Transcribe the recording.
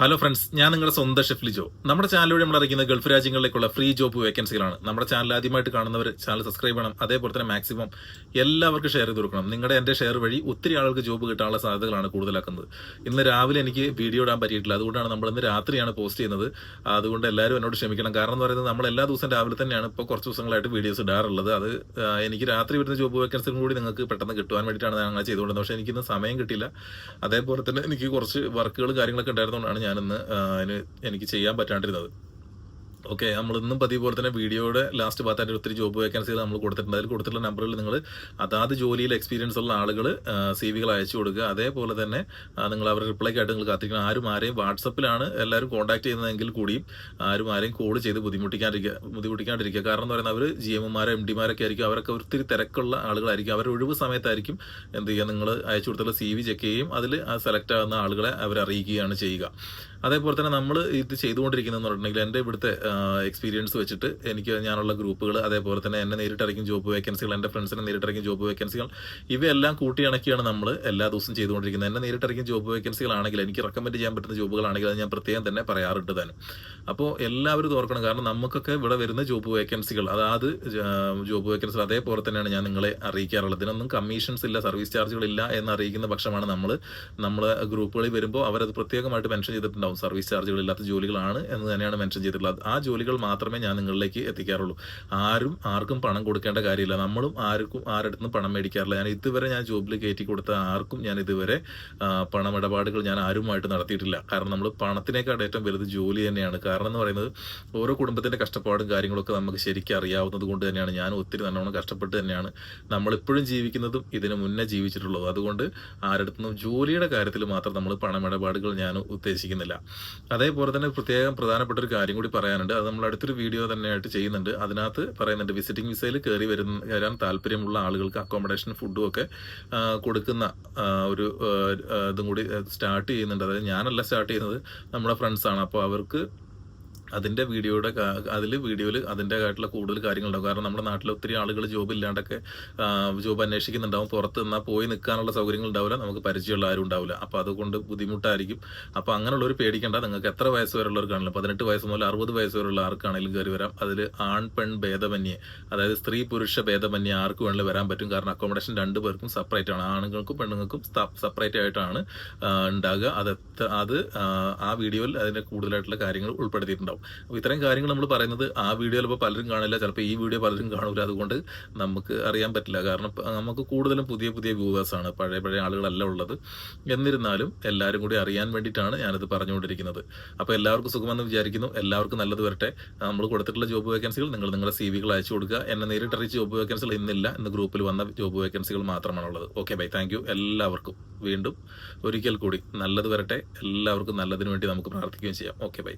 Hello friends ഞാൻ നിങ്ങളുടെ സ്വന്തം ഷെഫ് ജോ നമ്മുടെ ചാനലിലൂടെ നമ്മൾ അറിയിക്കുന്ന ഗൾഫ് രാജ്യങ്ങളിലേക്കുള്ള ഫ്രീ ജോബ് വേക്കൻസികളാണ് നമ്മുടെ ചാനൽ ആദ്യമായിട്ട് കാണുന്നവർ ചാനൽ സബ്സ്ക്രൈബ് ചെയ്യണം. അതേപോലെ തന്നെ മാക്സിമം എല്ലാവർക്കും ഷെയർ ചെയ്ത് കൊടുക്കണം. നിങ്ങളുടെ എന്റെ ഷെയർ വഴി ഒത്തിരി ആളുകൾക്ക് ജോബ് കിട്ടാനുള്ള സാധ്യതകളാണ് കൂടുതലാക്കുന്നത്. ഇന്ന് രാവിലെ എനിക്ക് വീഡിയോ ഇടാൻ പറ്റിയിട്ടില്ല. അതുകൊണ്ടാണ് നമ്മൾ ഇന്ന് രാത്രിയാണ് പോസ്റ്റ് ചെയ്യുന്നത്. അതുകൊണ്ട് എല്ലാവരും എന്നോട് ക്ഷമിക്കണം. കാരണം എന്ന് പറയുന്നത് നമ്മൾ എല്ലാ ദിവസവും രാവിലെ തന്നെയാണ് ഇപ്പോൾ കുറച്ച് ദിവസങ്ങളായിട്ട് വീഡിയോസ് ഇടാറുള്ളത്. അത് എനിക്ക് രാത്രി വരുന്ന ജോബ് വേക്കൻസിയും കൂടി നിങ്ങൾക്ക് പെട്ടെന്ന് കിട്ടുവാൻ വേണ്ടിയിട്ടാണ് ഞങ്ങൾ ചെയ്തുകൊണ്ടിരുന്നത്. പക്ഷേ എനിക്കിന്ന് സമയം കിട്ടിയില്ല. അതേപോലെ തന്നെ എനിക്ക് കുറച്ച് വർക്കുകൾ കാര്യങ്ങളൊക്കെ ഉണ്ടായിരുന്നതുകൊണ്ടാണ് ഞാനിന്ന് അതിന് എനിക്ക് ചെയ്യാൻ പറ്റാണ്ടിരുന്നത്. ഓക്കെ നമ്മൾ ഇന്നും പതിവ് പോലെ തന്നെ വീഡിയോയുടെ ലാസ്റ്റ് ഭാഗത്തായിട്ട് ഒത്തിരി ജോബ് വേക്കൻസികൾ നമ്മൾ കൊടുത്തിട്ടുണ്ട്. അതിൽ കൊടുത്തിട്ടുള്ള നമ്പറിൽ നിങ്ങൾ അതാത് ജോലിയിൽ എക്സ്പീരിയൻസ് ഉള്ള ആളുകൾ സി വികൾ അയച്ചു കൊടുക്കുക. അതേപോലെ തന്നെ നിങ്ങൾ അവരുടെ റിപ്ലൈക്കായിട്ട് നിങ്ങൾ കാത്തിരിക്കണം. ആരും ആരെയും വാട്സപ്പിലാണ് എല്ലാവരും കോൺടാക്ട് ചെയ്യുന്നതെങ്കിൽ കൂടിയും ആരും ആരെയും കോൾ ചെയ്ത് ബുദ്ധിമുട്ടിക്കാണ്ടിരിക്കുക ബുദ്ധിമുട്ടിക്കാണ്ടിരിക്കുക. കാരണം എന്ന് പറയുന്നത് അവർ ജി എമ്മാരും എം ഡിമാരൊക്കെ ആയിരിക്കും. അവരൊക്കെ ഒത്തിരി തിരക്കുള്ള ആളുകളായിരിക്കും. അവർ ഒഴിവ് സമയത്തായിരിക്കും എന്ത് ചെയ്യുക? നിങ്ങൾ അയച്ചു കൊടുത്തുള്ള സി വി ചെക്ക് ചെയ്യും അതിൽ സെലക്ട് ആകുന്ന ആളുകളെ അവർ അറിയിക്കുകയാണ് ചെയ്യുക. അതേപോലെ തന്നെ നമ്മൾ ഇത് ചെയ്തുകൊണ്ടിരിക്കുന്നതെന്ന് പറഞ്ഞിട്ടുണ്ടെങ്കിൽ എന്റെ ഇവിടുത്തെ എക്സ്പീരിയൻസ് വെച്ചിട്ട് എനിക്ക് ഞാനുള്ള ഗ്രൂപ്പുകൾ അതേപോലെ തന്നെ എന്നെ നേരിട്ടിറക്കും ജോബ് വേക്കൻസികൾ എന്റെ ഫ്രണ്ട്സിനെ നേരിട്ടിറക്കും ജോബ് വേക്കൻസികൾ ഇവയെല്ലാം കൂട്ടിയിണക്കിയാണ് നമ്മൾ എല്ലാ ദിവസവും ചെയ്തുകൊണ്ടിരിക്കുന്നത്. എന്നെ നേരിട്ടിറക്കും ജോബ് വേക്കൻസികളാണെങ്കിൽ എനിക്ക് റെക്കമെൻഡ് ചെയ്യാൻ പറ്റുന്ന ജോബുകളാണെങ്കിൽ അത് ഞാൻ പ്രത്യേകം തന്നെ പറയാറുണ്ട് തന്നെ അപ്പോൾ എല്ലാവരും തോർക്കണം കാരണം നമുക്കൊക്കെ ഇവിടെ വരുന്ന ജോബ് വേക്കൻസികൾ അതായത് ജോബ് വേക്കൻസികൾ അതേപോലെ തന്നെയാണ് ഞാൻ നിങ്ങളെ അറിയിക്കാറുള്ളത്. ഇതിനൊന്നും കമ്മീഷൻസ് ഇല്ല സർവീസ് ചാർജുകൾ ഇല്ല എന്ന് അറിയിക്കുന്ന പക്ഷമാണ് നമ്മൾ നമ്മളെ ഗ്രൂപ്പുകളിൽ വരുമ്പോൾ അവരത് പ്രത്യേകമായിട്ട് മെൻഷൻ ചെയ്തിട്ടുണ്ടാവും. സർവീസ് ചാർജുകൾ ഇല്ലാത്ത ജോലികളാണ് എന്ന് തന്നെയാണ് മെൻഷൻ ചെയ്തിട്ടുള്ളത്. ആ ജോലികൾ മാത്രമേ ഞാൻ നിങ്ങളിലേക്ക് എത്തിക്കാറുള്ളൂ. ആരും ആർക്കും പണം കൊടുക്കേണ്ട കാര്യമില്ല. നമ്മളും ആർക്കും ആരുടെ പണം മേടിക്കാറില്ല. ഞാൻ ഇതുവരെ ഞാൻ ജോബിൽ കയറ്റി കൊടുത്ത ആർക്കും ഞാൻ ഇതുവരെ പണമിടപാടുകൾ ഞാൻ ആരുമായിട്ട് നടത്തിയിട്ടില്ല. കാരണം നമ്മൾ പണത്തിനേക്കാൾ ഏറ്റവും വലുത് ജോലി തന്നെയാണ്. കാരണം എന്ന് പറയുന്നത് ഓരോ കുടുംബത്തിന്റെ കഷ്ടപ്പാടും കാര്യങ്ങളൊക്കെ നമുക്ക് ശരിക്കും അറിയാവുന്നത് കൊണ്ട് തന്നെയാണ്. ഞാൻ ഒത്തിരി നല്ലോണം കഷ്ടപ്പെട്ട് തന്നെയാണ് നമ്മളിപ്പോഴും ജീവിക്കുന്നതും ഇതിനു മുന്നേ ജീവിച്ചിട്ടുള്ളത്. അതുകൊണ്ട് ആരുടെ ജോലിയുടെ കാര്യത്തിൽ മാത്രം നമ്മൾ പണമിടപാടുകൾ ഞാൻ ഉദ്ദേശിക്കുന്നില്ല. അതേപോലെ തന്നെ പ്രത്യേകം പ്രധാനപ്പെട്ട ഒരു കാര്യം കൂടി പറയാനുണ്ട്. അത് നമ്മൾ അടുത്തൊരു വീഡിയോ തന്നെയായിട്ട് ചെയ്യുന്നുണ്ട്. അതിനകത്ത് പറയുന്നുണ്ട് വിസിറ്റിംഗ് വിസയിൽ കയറി വരുന്ന വരാൻ താല്പര്യമുള്ള ആളുകൾക്ക് അക്കോമഡേഷൻ ഫുഡും ഒക്കെ കൊടുക്കുന്ന ഒരു ഇതും കൂടി സ്റ്റാർട്ട് ചെയ്യുന്നുണ്ട്. അതായത് ഞാനല്ല സ്റ്റാർട്ട് ചെയ്യുന്നത് നമ്മുടെ ഫ്രണ്ട്സാണ് അപ്പോൾ അവർക്ക് അതിന്റെ വീഡിയോയുടെ അതിൽ വീഡിയോയിൽ അതിന്റെ ആയിട്ടുള്ള കൂടുതൽ കാര്യങ്ങളുണ്ടാവും. കാരണം നമ്മുടെ നാട്ടിൽ ഒത്തിരി ആളുകൾ ജോബ് ഇല്ലാണ്ടൊക്കെ ജോബ് അന്വേഷിക്കുന്നുണ്ടാവും. പുറത്ത് നിന്നാൽ പോയി നിൽക്കാനുള്ള സൗകര്യങ്ങൾ ഉണ്ടാവില്ല നമുക്ക് പരിചയമുള്ള ആരും ഉണ്ടാവില്ല. അപ്പോൾ അതുകൊണ്ട് ബുദ്ധിമുട്ടായിരിക്കും. അപ്പോൾ അങ്ങനെയുള്ളവർ പേടിക്കേണ്ട. നിങ്ങൾക്ക് എത്ര വയസ്സ് വരെയുള്ളവർക്കാണല്ലോ പതിനെട്ട് വയസ്സ് മുതൽ അറുപത് വയസ്സ് വരെയുള്ള ആർക്കാണെങ്കിലും കയറി വരാം. അതിൽ ആൺ പെൺ ഭേദമന്യേ അതായത് സ്ത്രീ പുരുഷ ഭേദമന്യേ ആർക്ക് വേണമെങ്കിലും വരാൻ പറ്റും. കാരണം അക്കോമഡേഷൻ രണ്ട് പേർക്കും സെപ്പറേറ്റ് ആണ്. ആണുങ്ങൾക്കും പെണ്ണുങ്ങൾക്കും സെപ്പറേറ്റ് ആയിട്ടാണ് ഉണ്ടാകുക അത് അത് ആ വീഡിയോയിൽ അതിന്റെ കൂടുതലായിട്ടുള്ള കാര്യങ്ങൾ ഉൾപ്പെടുത്തിയിട്ടുണ്ടാവും. അപ്പോൾ ഇത്രയും കാര്യങ്ങൾ നമ്മൾ പറയുന്നത് ആ വീഡിയോയിൽ ഇപ്പോൾ പലരും കാണില്ല. ചിലപ്പോൾ ഈ വീഡിയോ പലരും കാണില്ല അതുകൊണ്ട് നമുക്ക് അറിയാൻ പറ്റില്ല. കാരണം നമുക്ക് കൂടുതലും പുതിയ പുതിയ വ്യൂവേഴ്സാണ് പഴയ പഴയ ആളുകളല്ല ഉള്ളത്. എന്നിരുന്നാലും എല്ലാവരും കൂടി അറിയാൻ വേണ്ടിയിട്ടാണ് ഞാനിത് പറഞ്ഞുകൊണ്ടിരിക്കുന്നത്. അപ്പോൾ എല്ലാവർക്കും സുഖമെന്ന് വിചാരിക്കുന്നു. എല്ലാവർക്കും നല്ലത് വരട്ടെ. നമ്മൾ കൊടുത്തിട്ടുള്ള ജോബ് വേക്കൻസികൾ നിങ്ങൾ നിങ്ങളുടെ സി വികൾ അയച്ചു കൊടുക്കുക. എന്നെ നേരിട്ട് ജോബ് വേക്കൻസികൾ ഇന്നില്ല. ഇന്ന് ഗ്രൂപ്പിൽ വന്ന ജോബ് വേക്കൻസികൾ മാത്രമാണുള്ളത്. Okay bye. താങ്ക് എല്ലാവർക്കും. വീണ്ടും ഒരിക്കൽ കൂടി നല്ലത് വരട്ടെ. എല്ലാവർക്കും നല്ലതിന് വേണ്ടി നമുക്ക് പ്രാർത്ഥിക്കുകയും ചെയ്യാം. Okay bye.